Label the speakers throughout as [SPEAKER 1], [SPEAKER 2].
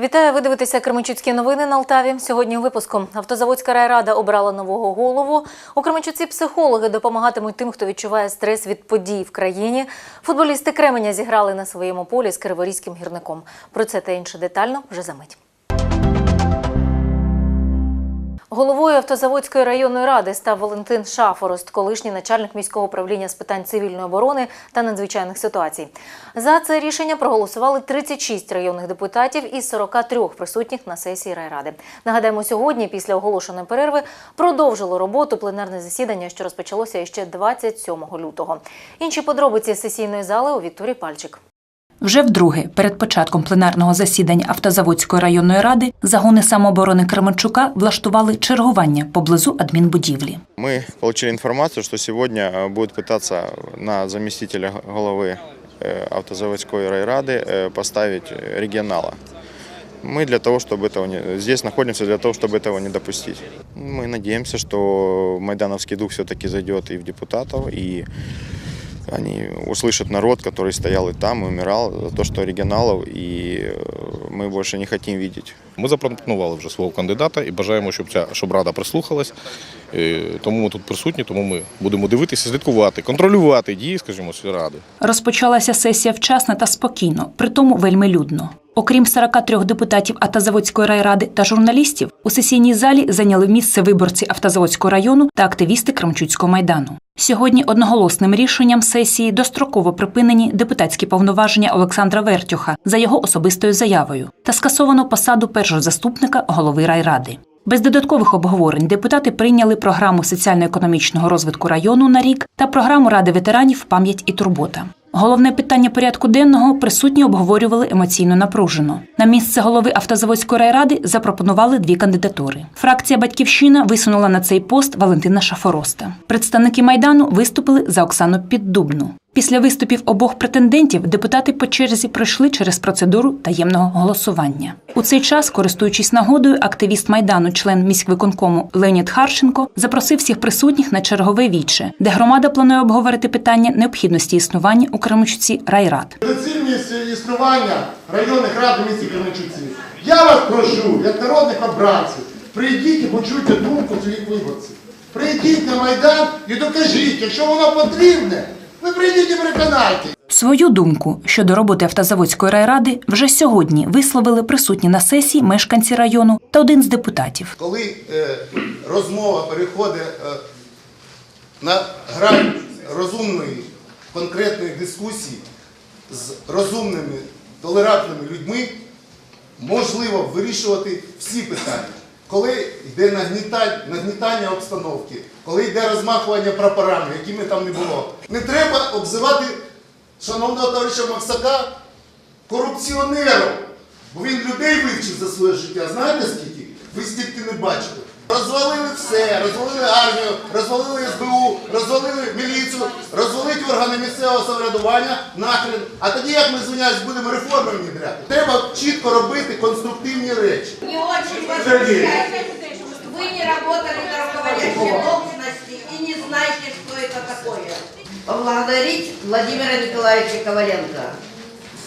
[SPEAKER 1] Вітаю, ви дивитеся Кременчуцькі новини на Алтаві. Сьогодні у випуску Автозаводська райрада обрала нового голову. У Кременчуці психологи допомагатимуть тим, хто відчуває стрес від подій в країні. Футболісти Кременя зіграли на своєму полі з криворізьким гірником. Про це та інше детально вже за мить. Головою Автозаводської районної ради став Валентин Шафорост, колишній начальник міського управління з питань цивільної оборони та надзвичайних ситуацій. За це рішення проголосували 36 районних депутатів із 43 присутніх на сесії райради. Нагадаємо, сьогодні, після оголошеної перерви, продовжило роботу пленарне засідання, що розпочалося ще 27 лютого. Інші подробиці сесійної зали у Вікторії Пальчик.
[SPEAKER 2] Вже вдруге, перед початком пленарного засідання Автозаводської районної ради, загони самооборони Кременчука влаштували чергування поблизу адмінбудівлі.
[SPEAKER 3] Мы получили информацию, что сегодня э, будут пытаться на заместителя головы э, автозаводской райрады э, поставить э, регионала. Мы для того, чтобы этого не... здесь находимся для того, чтобы этого не допустить. Мы надеемся, что майдановский дух все-таки зайдет и в депутатов, и они услышат народ, который стоял и там, и умирал за то, что регионалов, и э, мы больше не хотим видеть.
[SPEAKER 4] Ми запропонували вже свого кандидата і бажаємо, щоб ця щоб рада прислухалась. Е, Тому ми тут присутні, тому ми будемо дивитися, слідкувати, контролювати дії, скажімо, цієї ради.
[SPEAKER 2] Розпочалася сесія вчасно та спокійно, притому вельми людно. Окрім 43 депутатів Автозаводської райради та журналістів, у сесійній залі зайняли місце виборці Автозаводського району та активісти Кремчуцького майдану. Сьогодні одноголосним рішенням сесії достроково припинені депутатські повноваження Олександра Вертюха за його особистою заявою та скасовано посаду першого заступника голови райради. Без додаткових обговорень депутати прийняли програму соціально-економічного розвитку району на рік та програму Ради ветеранів Пам'ять і турбота. Головне питання порядку денного присутні обговорювали емоційно напружено. На місце голови автозаводської райради запропонували дві кандидатури. Фракція Батьківщина висунула на цей пост Валентина Шафороста. Представники майдану виступили за Оксану Піддубну. Після виступів обох претендентів депутати по черзі пройшли через процедуру таємного голосування. У цей час, користуючись нагодою, активіст майдану, член міськвиконкому Леонід Харченко, запросив всіх присутніх на чергове віче, де громада планує обговорити питання необхідності існування у Кременчуці райрад.
[SPEAKER 5] доцільність існування районних рад у місті Кременчуці. Я вас прошу, як народних обранців, прийдіть і почуйте думку своїх виборців. Прийдіть на Майдан і докажіть, якщо воно потрібне, ви прийдіть і переконайте.
[SPEAKER 2] Свою думку щодо роботи автозаводської райради вже сьогодні висловили присутні на сесії мешканці району та один з депутатів.
[SPEAKER 5] Коли е, розмова переходить е, на грань розумної, конкретної дискусії з розумними, толерантними людьми, можливо вирішувати всі питання. Коли йде нагнітання, нагнітання обстановки, коли йде розмахування прапорами, якими там не було, не треба обзивати шановного товариша Максака корупціонером, бо він людей вивчив за своє життя. Знаєте скільки? Ви стільки не бачили. Розвалили все, розвалили армію, розвалили СБУ, розвалили міліцію, розвалити органи місцевого самоврядування нахрен. А тоді, як ми звиняюсь, будемо реформи внедряти. Треба чітко робити конструктивні речі.
[SPEAKER 6] Не очень возмущайтесь. Вы не работали на не знаете, что это такое. Поблагодарить Владимира Николаевича Коваленко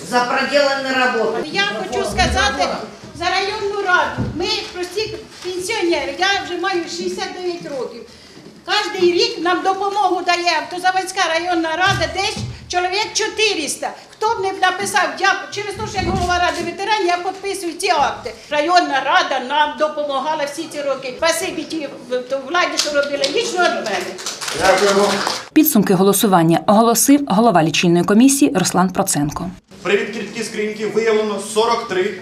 [SPEAKER 6] за проделанную работу.
[SPEAKER 7] Я хочу сказати за районну раду. Ми прості пенсіонери, я вже маю 69 років. Кожен рік нам допомогу дає Автозаводська районна рада десь чоловік 400. Хто б не написав, я через те, що як голова ради ветеранів, я підписую ці акти. Районна рада нам допомагала всі ці роки. Спасибі ті владі, що робили лічно від мене.
[SPEAKER 2] Підсумки голосування оголосив голова лічильної комісії Руслан Проценко.
[SPEAKER 8] При відкритті скриньки виявлено 43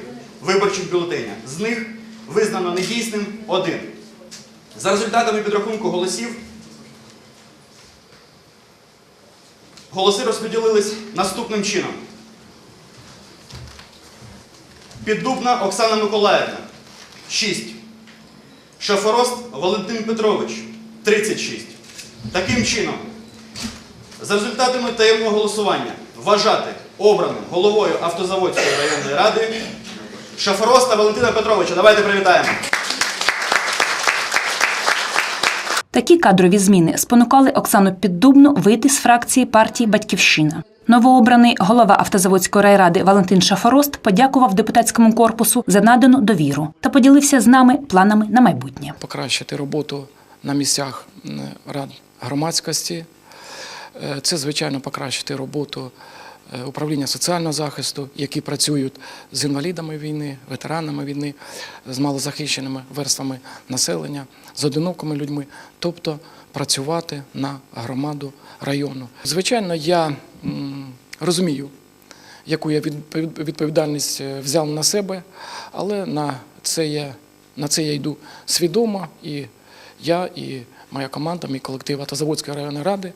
[SPEAKER 8] виборчих бюлетеня. З них визнано недійсним один. За результатами підрахунку голосів голоси розподілились наступним чином. Піддубна Оксана Миколаївна 6. Шафорост Валентин Петрович 36. Таким чином, за результатами таємного голосування вважати обраним головою Автозаводської районної ради Шафороста Валентина Петровича. Давайте привітаємо.
[SPEAKER 2] Такі кадрові зміни спонукали Оксану Піддубну вийти з фракції партії Батьківщина. Новообраний голова автозаводської райради Валентин Шафорост подякував депутатському корпусу за надану довіру та поділився з нами планами на майбутнє.
[SPEAKER 9] покращити роботу на місцях рад громадськості. Е, Це, звичайно, покращити роботу управління соціального захисту, які працюють з інвалідами війни, ветеранами війни, з малозахищеними верствами населення, з одинокими людьми, тобто працювати на громаду району. Звичайно, я розумію, яку я відпов- відповідальність е, взяв на себе, але на це я, на це я йду свідомо, і я, і моя команда, мій колектив Автозаводської районної ради,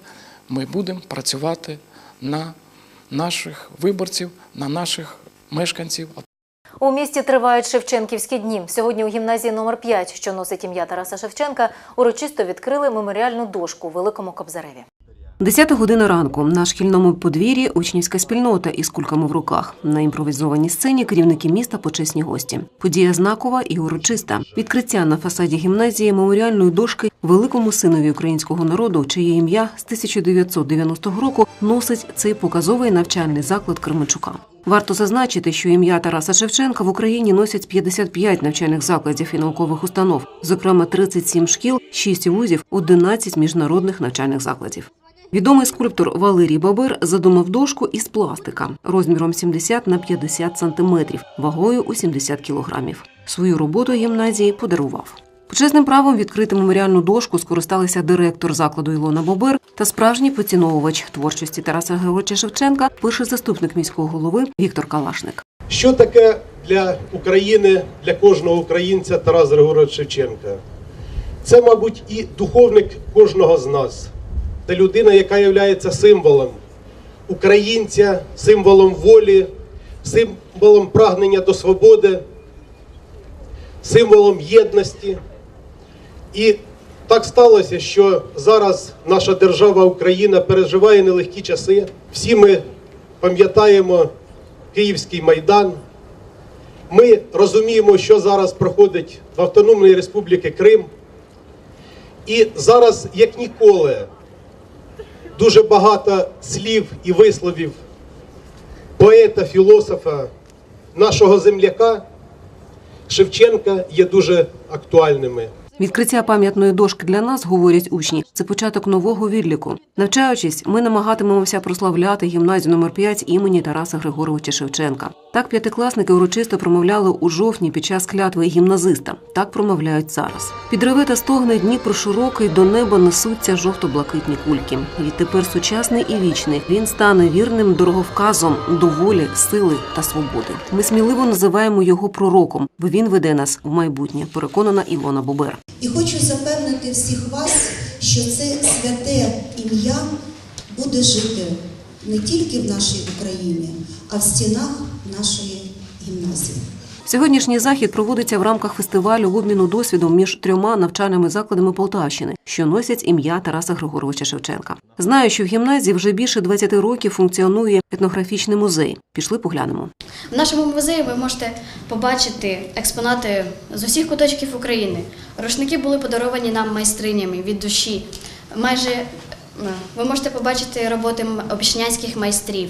[SPEAKER 9] ми будемо працювати на наших виборців, на наших мешканців
[SPEAKER 1] У місті тривають Шевченківські дні. Сьогодні у гімназії номер 5, що носить ім'я Тараса Шевченка, урочисто відкрили меморіальну дошку у Великому Кобзареві.
[SPEAKER 10] Десята година ранку на шкільному подвір'ї учнівська спільнота із кульками в руках. На імпровізованій сцені керівники міста почесні гості. Подія знакова і урочиста. Відкриття на фасаді гімназії меморіальної дошки великому синові українського народу, чиє ім'я з 1990 року носить цей показовий навчальний заклад Кременчука. Варто зазначити, що ім'я Тараса Шевченка в Україні носять 55 навчальних закладів і наукових установ, зокрема 37 шкіл, 6 вузів, 11 міжнародних навчальних закладів. Відомий скульптор Валерій Бабир задумав дошку із пластика розміром 70 на 50 сантиметрів, вагою у 70 кілограмів. Свою роботу гімназії подарував. Почесним правом відкрити меморіальну дошку скористалися директор закладу Ілона Бобер та справжній поціновувач творчості Тараса Григоровича Шевченка, перший заступник міського голови Віктор Калашник.
[SPEAKER 11] Що таке для України, для кожного українця Тарас Григорович Шевченка? Це, мабуть, і духовник кожного з нас. Це людина, яка є символом українця, символом волі, символом прагнення до свободи, символом єдності. І так сталося, що зараз наша держава Україна переживає нелегкі часи. Всі ми пам'ятаємо Київський майдан. Ми розуміємо, що зараз проходить в Автономній Республіці Крим. І зараз, як ніколи, дуже багато слів і висловів поета, філософа, нашого земляка Шевченка є дуже актуальними.
[SPEAKER 10] Відкриття пам'ятної дошки для нас, говорять учні, це початок нового відліку. Навчаючись, ми намагатимемося прославляти гімназію номер 5 імені Тараса Григоровича Шевченка. Так п'ятикласники урочисто промовляли у жовтні під час клятви гімназиста. Так промовляють зараз. Під та стогне Дніпро широкий до неба несуться жовто-блакитні кульки. Відтепер сучасний і вічний. Він стане вірним дороговказом до волі, сили та свободи. Ми сміливо називаємо його пророком, бо він веде нас в майбутнє. Переконана Ілона Бобер.
[SPEAKER 12] І хочу запевнити всіх вас, що це святе ім'я буде жити не тільки в нашій Україні, а в стінах нашої гімназії.
[SPEAKER 10] Сьогоднішній захід проводиться в рамках фестивалю обміну досвідом між трьома навчальними закладами Полтавщини, що носять ім'я Тараса Григоровича Шевченка. Знаю, що в гімназії вже більше 20 років функціонує етнографічний музей. Пішли поглянемо.
[SPEAKER 13] В нашому музеї ви можете побачити експонати з усіх куточків України. Рушники були подаровані нам майстринями від душі. Майже е, ви можете побачити роботи обічнянських майстрів,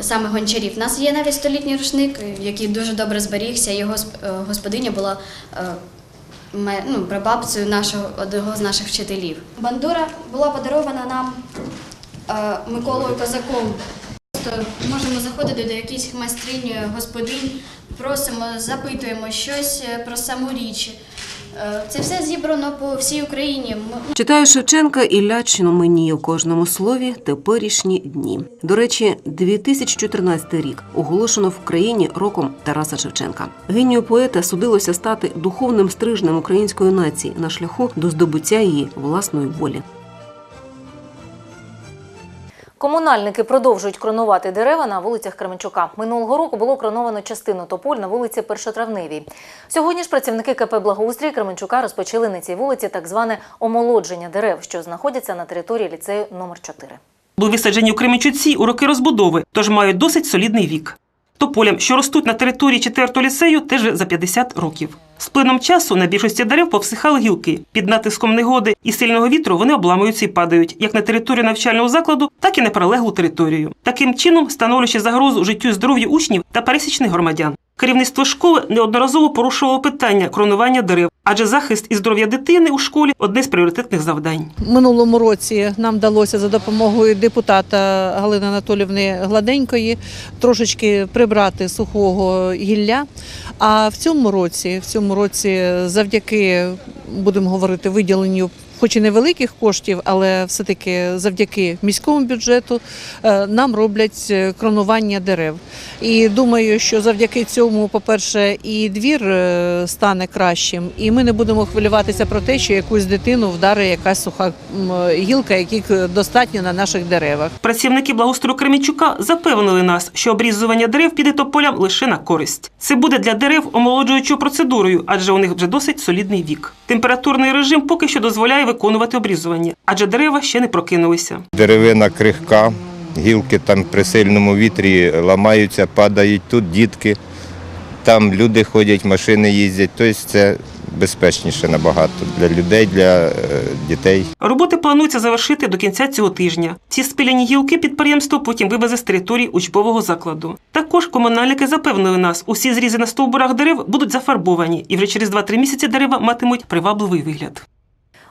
[SPEAKER 13] саме гончарів. У нас є навіть столітній рушник, е, який дуже добре зберігся. Його е, господиня була е, ну, прабабцею нашого одного з наших вчителів. Бандура була подарована нам Миколою Козаком. Просто можемо заходити до якихось майстринь, господинь, просимо, запитуємо щось про саму річ. Е, Це все зібрано по всій Україні.
[SPEAKER 10] Читаю Шевченка і лячно мені у кожному слові теперішні дні. До речі, 2014 рік оголошено в країні роком Тараса Шевченка. Генію поета судилося стати духовним стрижнем української нації на шляху до здобуття її власної волі.
[SPEAKER 1] Комунальники продовжують кронувати дерева на вулицях Кременчука. Минулого року було кроновано частину тополь на вулиці Першотравневій. Сьогодні ж працівники КП Благоустрій Кременчука розпочали на цій вулиці так зване омолодження дерев, що знаходяться на території ліцею номер 4
[SPEAKER 14] Були висаджені у Кременчуці у роки розбудови, тож мають досить солідний вік. Тополям, що ростуть на території 4 ліцею, теж за 50 років. З плином часу на більшості дерев повсихали гілки. Під натиском негоди і сильного вітру вони обламуються і падають як на територію навчального закладу, так і на прилеглу територію. Таким чином, становлячи загрозу життю і здоров'ю учнів та пересічних громадян. Керівництво школи неодноразово порушувало питання кронування дерев, адже захист і здоров'я дитини у школі одне з пріоритетних завдань.
[SPEAKER 15] Минулому році нам вдалося за допомогою депутата Галини Анатолівни Гладенької трошечки прибрати сухого гілля. А в цьому році, в цьому році, завдяки будемо говорити, виділенню. Хоч і невеликих коштів, але все-таки завдяки міському бюджету е, нам роблять е, кронування дерев. І думаю, що завдяки цьому, по-перше, і двір е, стане кращим, і ми не будемо хвилюватися про те, що якусь дитину вдарить якась суха гілка, яких достатньо на наших деревах.
[SPEAKER 14] Працівники благоустрою Кремінчука запевнили нас, що обрізування дерев піде тополям лише на користь. Це буде для дерев омолоджуючою процедурою, адже у них вже досить солідний вік. Температурний режим поки що дозволяє виконувати обрізування, адже дерева ще не прокинулися.
[SPEAKER 16] Деревина крихка, гілки там при сильному вітрі ламаються, падають. Тут дітки, там люди ходять, машини їздять. Тобто це безпечніше набагато для людей, для е, дітей.
[SPEAKER 14] Роботи планується завершити до кінця цього тижня. Ці спиляні гілки підприємство потім вивезе з території учбового закладу. Також комунальники запевнили нас, усі зрізи на стовбурах дерев будуть зафарбовані, і вже через 2-3 місяці дерева матимуть привабливий вигляд.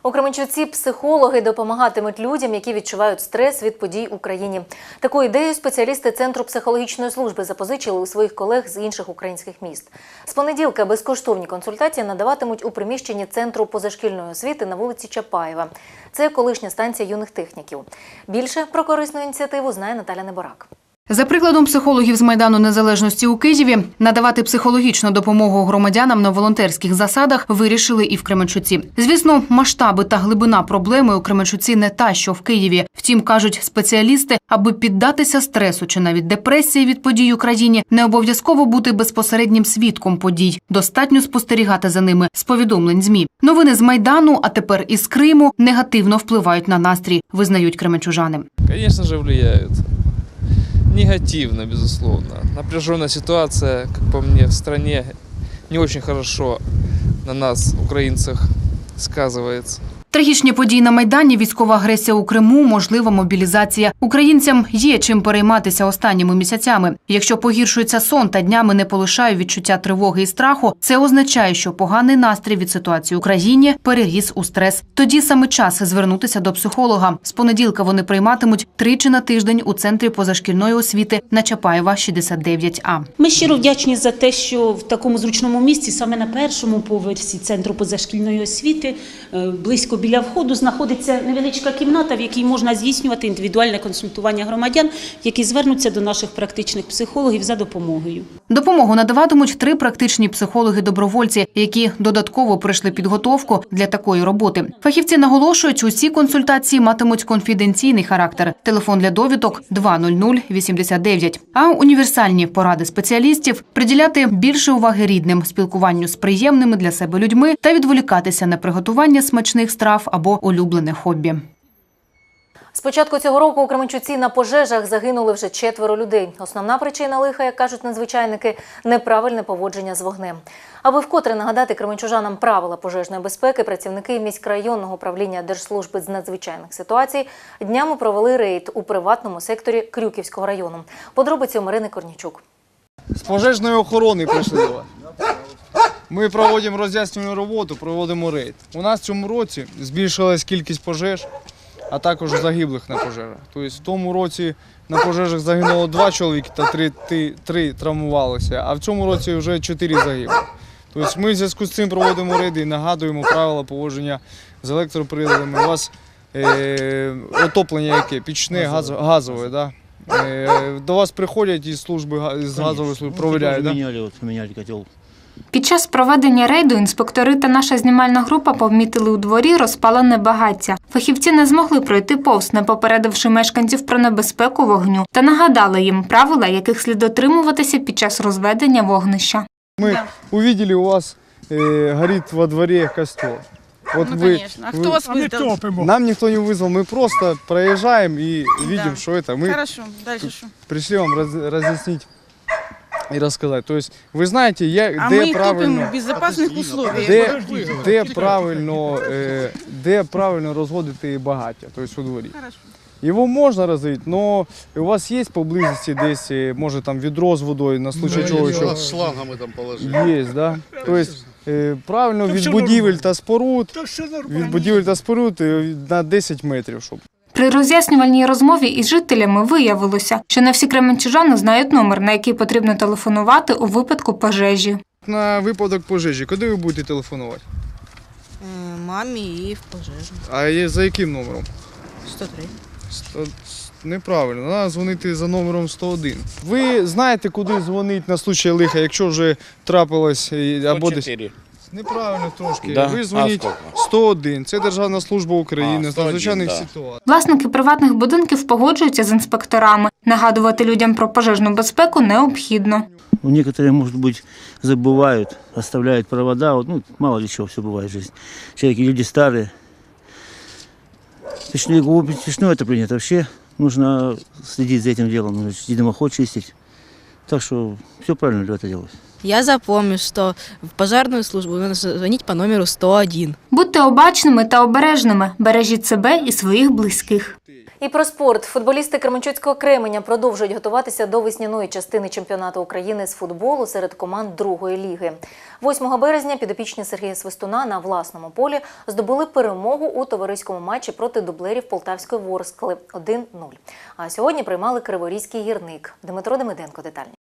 [SPEAKER 1] У Кременчуці психологи допомагатимуть людям, які відчувають стрес від подій в Україні. Таку ідею спеціалісти Центру психологічної служби запозичили у своїх колег з інших українських міст. З понеділка безкоштовні консультації надаватимуть у приміщенні Центру позашкільної освіти на вулиці Чапаєва. Це колишня станція юних техніків. Більше про корисну ініціативу знає Наталя Неборак.
[SPEAKER 17] За прикладом психологів з Майдану Незалежності у Києві, надавати психологічну допомогу громадянам на волонтерських засадах вирішили і в Кременчуці. Звісно, масштаби та глибина проблеми у Кременчуці не та, що в Києві. Втім, кажуть спеціалісти, аби піддатися стресу чи навіть депресії від подій у країні, не обов'язково бути безпосереднім свідком подій. Достатньо спостерігати за ними з повідомлень змі. Новини з майдану, а тепер із Криму негативно впливають на настрій, визнають кременчужани.
[SPEAKER 18] Конечно же, влияют. Негативно, безусловно. Напряженная ситуация, как по мне, в стране не очень хорошо на нас, украинцах, сказывается.
[SPEAKER 17] Трагічні події на майдані, військова агресія у Криму, можлива мобілізація. Українцям є чим перейматися останніми місяцями. Якщо погіршується сон та днями не полишає відчуття тривоги і страху, це означає, що поганий настрій від ситуації в Україні переріс у стрес. Тоді саме час звернутися до психолога. З понеділка вони прийматимуть тричі на тиждень у центрі позашкільної освіти на Чапаєва 69А.
[SPEAKER 19] Ми щиро вдячні за те, що в такому зручному місці, саме на першому поверсі центру позашкільної освіти, е, близько біля входу знаходиться невеличка кімната, в якій можна здійснювати індивідуальне консультування громадян, які звернуться до наших практичних психологів за допомогою.
[SPEAKER 17] Допомогу надаватимуть три практичні психологи-добровольці, які додатково пройшли підготовку для такої роботи. Фахівці наголошують, усі консультації матимуть конфіденційний характер. Телефон для довідок 20089. А універсальні поради спеціалістів приділяти більше уваги рідним, спілкуванню з приємними для себе людьми та відволікатися на приготування смачних страв або улюблене хобі.
[SPEAKER 1] З початку цього року у Кременчуці на пожежах загинули вже четверо людей. Основна причина лиха, як кажуть надзвичайники, неправильне поводження з вогнем. Аби вкотре нагадати кременчужанам правила пожежної безпеки, працівники міськрайонного управління Держслужби з надзвичайних ситуацій днями провели рейд у приватному секторі Крюківського району. Подробиці у Марини Корнічук.
[SPEAKER 20] З пожежної охорони прийшли до вас. Ми проводимо роз'яснювальну роботу, проводимо рейд. У нас в цьому році збільшилась кількість пожеж, а також загиблих на пожежах. Тобто в тому році на пожежах загинуло два чоловіки та три, три, три травмувалися, а в цьому році вже чотири загибло. Тобто ми в зв'язку з цим проводимо рейди і нагадуємо правила поводження з електроприладами. У вас е, отоплення яке? Пічне, газ, газове, да? Е, до вас приходять із служби з газової служби, провіряють. Да?
[SPEAKER 21] Поменяли котел. Під час проведення рейду інспектори та наша знімальна група помітили у дворі розпалене багаття. Фахівці не змогли пройти повз, не попередивши мешканців про небезпеку вогню, та нагадали їм правила, яких слід дотримуватися під час розведення вогнища.
[SPEAKER 20] Мы увидели у вас э, горит во дворе костер. Вот
[SPEAKER 22] Ну,
[SPEAKER 20] вы,
[SPEAKER 22] конечно. А
[SPEAKER 20] вы-
[SPEAKER 22] кто вас вызвал?
[SPEAKER 20] Нам никто не вызвал, мы просто проезжаем и видим,
[SPEAKER 22] Да.
[SPEAKER 20] что это. Мы
[SPEAKER 22] Хорошо, дальше что?
[SPEAKER 20] пришли вам раз- разъяснить и рассказать. То есть вы знаете, я,
[SPEAKER 23] А
[SPEAKER 20] де
[SPEAKER 23] мы их
[SPEAKER 20] правильно,
[SPEAKER 23] топим в безопасных условиях.
[SPEAKER 20] де, де, правильно, е, де правильно розводити багаття, тобто у дворі. Його можна розвити, але у вас є поблизості десь, е, може там відро з водою, на случай чого, що
[SPEAKER 22] шлангами там положили.
[SPEAKER 20] Є, да? Тобто е, правильно від будівель та споруд, від будівель та споруд е, на 10 метрів, щоб.
[SPEAKER 21] при роз'яснювальній розмові із жителями виявилося, що не всі кременчужани знають номер, на який потрібно телефонувати у випадку пожежі.
[SPEAKER 20] На випадок пожежі, куди ви будете телефонувати?
[SPEAKER 23] Е, Мамі і в пожежу.
[SPEAKER 20] А є за яким номером?
[SPEAKER 23] 103.
[SPEAKER 20] Сто- Неправильно, треба дзвонити за номером 101. Ви знаєте, куди дзвонити на случай лиха, якщо вже трапилось або десь. Неправильно трошки.
[SPEAKER 24] Да?
[SPEAKER 20] Ви
[SPEAKER 24] А
[SPEAKER 20] дзвоніть
[SPEAKER 24] скільки?
[SPEAKER 20] 101. Це Державна служба України
[SPEAKER 24] А,
[SPEAKER 20] з
[SPEAKER 24] 101,
[SPEAKER 20] надзвичайних
[SPEAKER 24] да.
[SPEAKER 20] ситуацій.
[SPEAKER 21] Власники приватних будинків погоджуються з інспекторами. Нагадувати людям про пожежну безпеку необхідно.
[SPEAKER 25] Ну, Некоторые, может быть, забывают, оставляют провода. Вот, ну, мало ли чего, все бывает в жизни. Человеки, люди старые. Точнее, смешно это принято. Вообще нужно следить за этим делом, нужно и дымоход чистить. Так что все правильно ребята делают.
[SPEAKER 23] Я запомню, что в пожарную службу надо звонить по номеру 101.
[SPEAKER 21] Будьте обачними та обережними, бережіть себе і своїх близьких.
[SPEAKER 1] І про спорт. Футболісти Кременчуцького Кременя продовжують готуватися до весняної частини чемпіонату України з футболу серед команд другої ліги. 8 березня підопічні Сергія Свистуна на власному полі здобули перемогу у товариському матчі проти дублерів Полтавської Ворскли 1-0. А сьогодні приймали Криворізький гірник. Дмитро Демиденко детальні.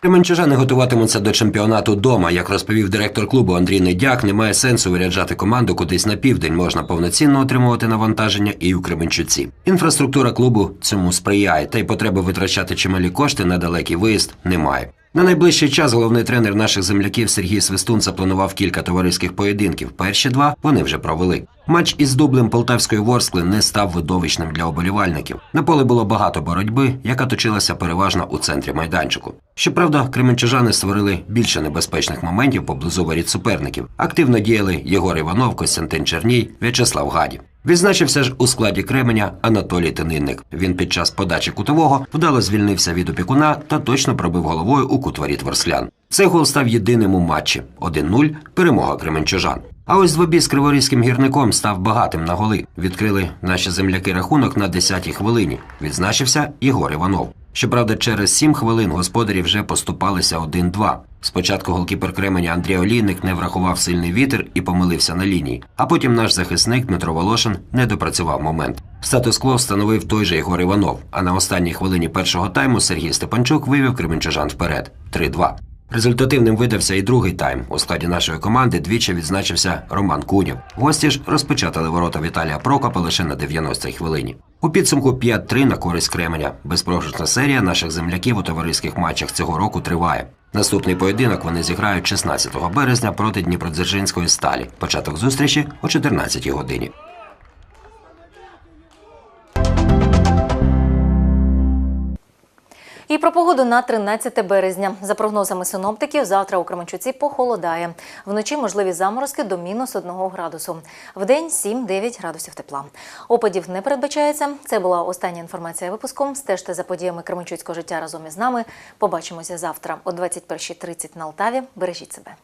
[SPEAKER 26] Кременчужани готуватимуться до чемпіонату дома. Як розповів директор клубу Андрій Недяк, немає сенсу виряджати команду кудись на південь. Можна повноцінно отримувати навантаження і у Кременчуці. Інфраструктура клубу цьому сприяє, та й потреби витрачати чималі кошти на далекий виїзд немає. На найближчий час головний тренер наших земляків Сергій Свистун запланував кілька товариських поєдинків. Перші два вони вже провели. Матч із дублем Полтавської Ворскли не став видовищним для оболівальників. На полі було багато боротьби, яка точилася переважно у центрі майданчику. Щоправда, кременчужани створили більше небезпечних моментів поблизу воріт суперників. Активно діяли Єгор Іванов, Костянтин Черній, В'ячеслав Гаді. Відзначився ж у складі Кременя Анатолій Тининник. Він під час подачі кутового вдало звільнився від опікуна та точно пробив головою у кут воріт ворсклян. Цей гол став єдиним у матчі 1-0 перемога кременчужан. А ось двобій з криворізьким гірником став багатим на голи. Відкрили наші земляки рахунок на 10-й хвилині. Відзначився Єгор Іванов. Щоправда, через 7 хвилин господарі вже поступалися 1-2. Спочатку голкіпер Кременя Андрій Олійник не врахував сильний вітер і помилився на лінії. А потім наш захисник Дмитро Волошин не допрацював момент. Статус-кво встановив той же Єгор Іванов. А на останній хвилині першого тайму Сергій Степанчук вивів кременчужан вперед 3-2. Результативним видався і другий тайм. У складі нашої команди двічі відзначився Роман Кунєв. Гості ж розпечатали ворота Віталія Прокопа лише на 90-й хвилині. У підсумку 5-3 на користь Кременя. Безпрограшна серія наших земляків у товариських матчах цього року триває. Наступний поєдинок вони зіграють 16 березня проти Дніпродзержинської сталі. Початок зустрічі о 14 годині.
[SPEAKER 1] І про погоду на 13 березня. За прогнозами синоптиків, завтра у Кременчуці похолодає. Вночі можливі заморозки до мінус 1 градусу. В день 7-9 градусів тепла. Опадів не передбачається. Це була остання інформація випуску. Стежте за подіями Кременчуцького життя разом із нами. Побачимося завтра о 21.30 на Алтаві. Бережіть себе.